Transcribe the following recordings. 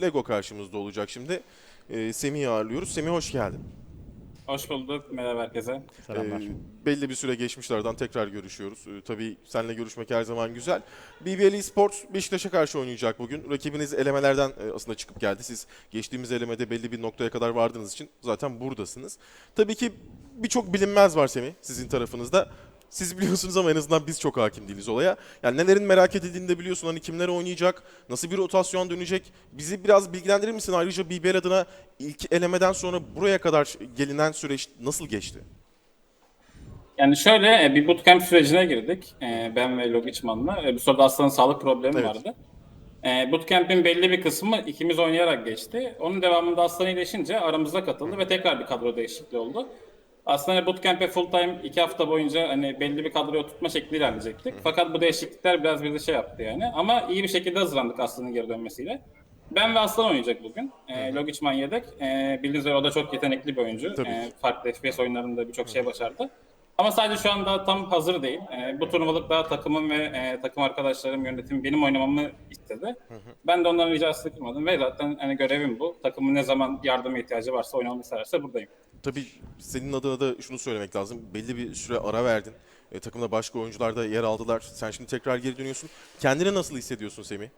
Lego karşımızda olacak şimdi. Ee, Semih'i ağırlıyoruz. Semih hoş geldin. Hoş bulduk. Merhaba herkese. Selamlar. Ee, belli bir süre geçmişlerden tekrar görüşüyoruz. Ee, tabii seninle görüşmek her zaman güzel. BBL Esports Beşiktaş'a karşı oynayacak bugün. Rakibiniz elemelerden e, aslında çıkıp geldi. Siz geçtiğimiz elemede belli bir noktaya kadar vardığınız için zaten buradasınız. Tabii ki birçok bilinmez var Semih sizin tarafınızda. Siz biliyorsunuz ama en azından biz çok hakim değiliz olaya. Yani nelerin merak edildiğini de biliyorsun. Hani kimler oynayacak, nasıl bir rotasyon dönecek. Bizi biraz bilgilendirir misin? Ayrıca BBL adına ilk elemeden sonra buraya kadar gelinen süreç nasıl geçti? Yani şöyle e, bir bootcamp sürecine girdik. E, Ben ve Logicman'la. E, Bu sırada Aslan'ın sağlık problemi Evet. vardı. Bootcamp'in belli bir kısmı ikimiz oynayarak geçti. Onun devamında Aslan iyileşince aramıza katıldı ve tekrar bir kadro değişikliği oldu. Aslında bootcamp'e full time iki hafta boyunca hani belli bir kadroya oturtma şekli ilerleyecektik. Fakat bu değişiklikler biraz bizi şey yaptı yani. Ama iyi bir şekilde hazırlandık Aslan'ın geri dönmesiyle. Ben ve Aslan oynayacak bugün. E, Logicman yedek. E, bildiğiniz üzere o da çok yetenekli bir oyuncu. Tabii E, farklı FPS oyunlarında birçok şey başardı. Ama sadece şu anda tam hazır değil. E, bu turnuvalık daha takımım ve e, takım arkadaşlarım, yönetim benim oynamamı istedi. Ben de onların ricasını kırmadım ve zaten hani görevim bu. Takımın ne zaman yardıma ihtiyacı varsa oynamamı isterse buradayım. Tabii senin adına da şunu söylemek lazım. Belli bir süre ara verdin. E, takımda başka oyuncular da yer aldılar. Sen şimdi tekrar geri dönüyorsun. Kendini nasıl hissediyorsun Semih?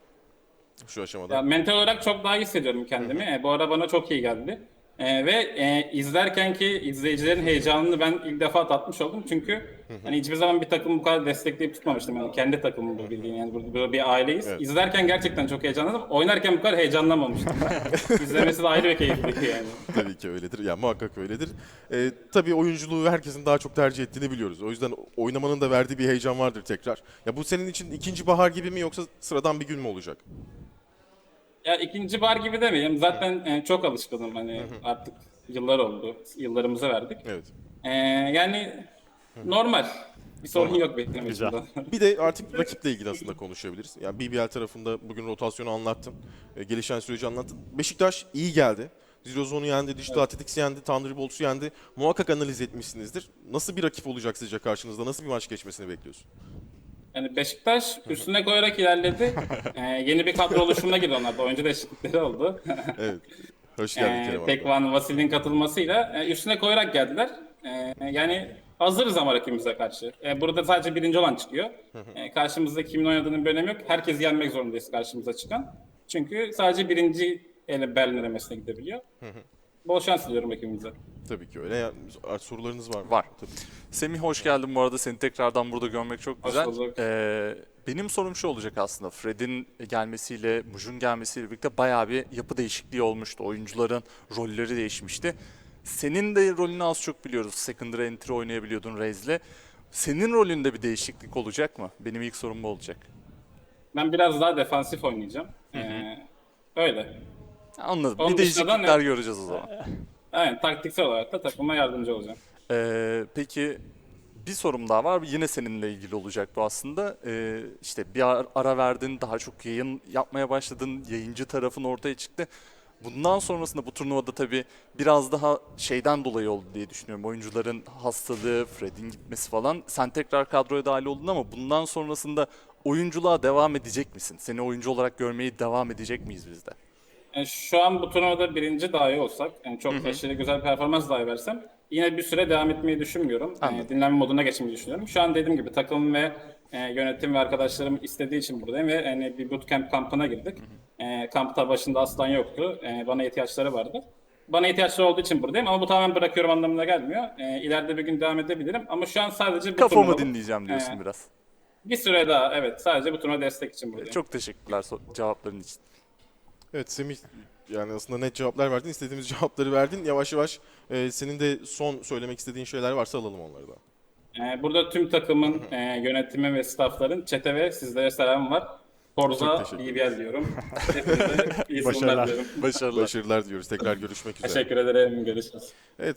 Şu aşamada. Ya, mental olarak çok daha iyi hissediyorum kendimi. E, bu ara bana çok iyi geldi. E, ve e, izlerken ki izleyicilerin heyecanını ben ilk defa tatmış oldum. Çünkü hani hiçbir zaman bir takımı bu kadar destekleyip tutmamıştım. Yani kendi takımım bu bildiğin. Yani burada, burada bir aileyiz. Evet. İzlerken gerçekten çok heyecanlandım. Oynarken bu kadar heyecanlanmamıştım. İzlemesi de ayrı bir keyifliydi yani. tabii ki öyledir. Ya muhakkak öyledir. E, tabii oyunculuğu herkesin daha çok tercih ettiğini biliyoruz. O yüzden oynamanın da verdiği bir heyecan vardır tekrar. Ya bu senin için ikinci bahar gibi mi yoksa sıradan bir gün mü olacak? Ya ikinci bar gibi demeyeyim. Zaten e, çok alışkınım hani artık yıllar oldu. Yıllarımızı verdik. Evet. E, yani normal. Bir sorun yok benim Güzel. açımdan. Bir de artık rakiple ilgili aslında konuşabiliriz. Yani BBL tarafında bugün rotasyonu anlattın. e, gelişen süreci anlattın. Beşiktaş iyi geldi. Zero Zone'u yendi, Digital Athletics'i yendi, Thunderbolts'u yendi. Muhakkak analiz etmişsinizdir. Nasıl bir rakip olacak sizce karşınızda? Nasıl bir maç geçmesini bekliyorsun? Yani Beşiktaş üstüne koyarak ilerledi. Ee, yeni bir kadro oluşumuna girdi onlar da. Oyuncu değişiklikleri oldu. Evet. Hoş geldin ee, Kerem abi. Pekvan, Vasil'in katılmasıyla e, üstüne koyarak geldiler. Ee, yani hazırız ama rakibimize karşı. Ee, burada sadece birinci olan çıkıyor. Ee, karşımızda kimin oynadığının bir önemi yok. Herkesi yenmek zorundayız karşımıza çıkan. Çünkü sadece birinci ele Berlin elemesine gidebiliyor. Bol şans diliyorum rakibimize. Tabii ki öyle. Ya, sorularınız var mı? Var. Tabii. Semih hoş geldin bu arada. Seni tekrardan burada görmek çok Hoş güzel. bulduk. Ee, benim sorum şu olacak aslında. Fred'in gelmesiyle, Muj'un gelmesiyle birlikte bayağı bir yapı değişikliği olmuştu. Oyuncuların rolleri değişmişti. Senin de rolünü az çok biliyoruz. Secondary entry oynayabiliyordun Reis'le. Senin rolünde bir değişiklik olacak mı? Benim ilk sorum bu olacak. Ben biraz daha defansif oynayacağım. Ee, öyle. Anladım. Onun bir değişiklikler ne? göreceğiz o zaman. Aynen taktiksel olarak da takıma yardımcı olacağım. Ee, peki bir sorum daha var. Yine seninle ilgili olacak bu aslında. Ee, işte bir ar- ara verdin, daha çok yayın yapmaya başladın, yayıncı tarafın ortaya çıktı. Bundan sonrasında bu turnuvada tabii biraz daha şeyden dolayı oldu diye düşünüyorum. Oyuncuların hastalığı, Fred'in gitmesi falan. Sen tekrar kadroya dahil oldun ama bundan sonrasında oyunculuğa devam edecek misin? Seni oyuncu olarak görmeyi devam edecek miyiz biz de? Yani şu an bu turnuvada birinci dahi olsak, yani çok aşırı güzel performans dahi versem yine bir süre devam etmeyi düşünmüyorum. Yani Anladım. dinlenme moduna geçmeyi düşünüyorum. Şu an dediğim gibi takım ve e, yönetim ve arkadaşlarım istediği için buradayım ve hani bir bootcamp kampına girdik. E, kampta başında aslan yoktu. E, bana ihtiyaçları vardı. Bana ihtiyaçları olduğu için buradayım ama bu tamamen bırakıyorum anlamına gelmiyor. E, ileride bir gün devam edebilirim ama şu an sadece bu Kafamı turnuvalık- dinleyeceğim diyorsun Ee, biraz. Bir süre daha evet sadece bu turnuva destek için buradayım. Çok teşekkürler so- cevapların için. Evet Semih yani aslında net cevaplar verdin. istediğimiz cevapları verdin. Yavaş yavaş e, senin de son söylemek istediğin şeyler varsa alalım onları da. Ee, burada tüm takımın, e, yönetimi ve staffların çete ve sizlere selam var. Forza iyi bir yer diyorum. Hepinize iyi sonlar Başarılar. diliyorum. Başarılar. Başarılar diyoruz. Tekrar görüşmek üzere. Teşekkür ederim. Görüşürüz. Evet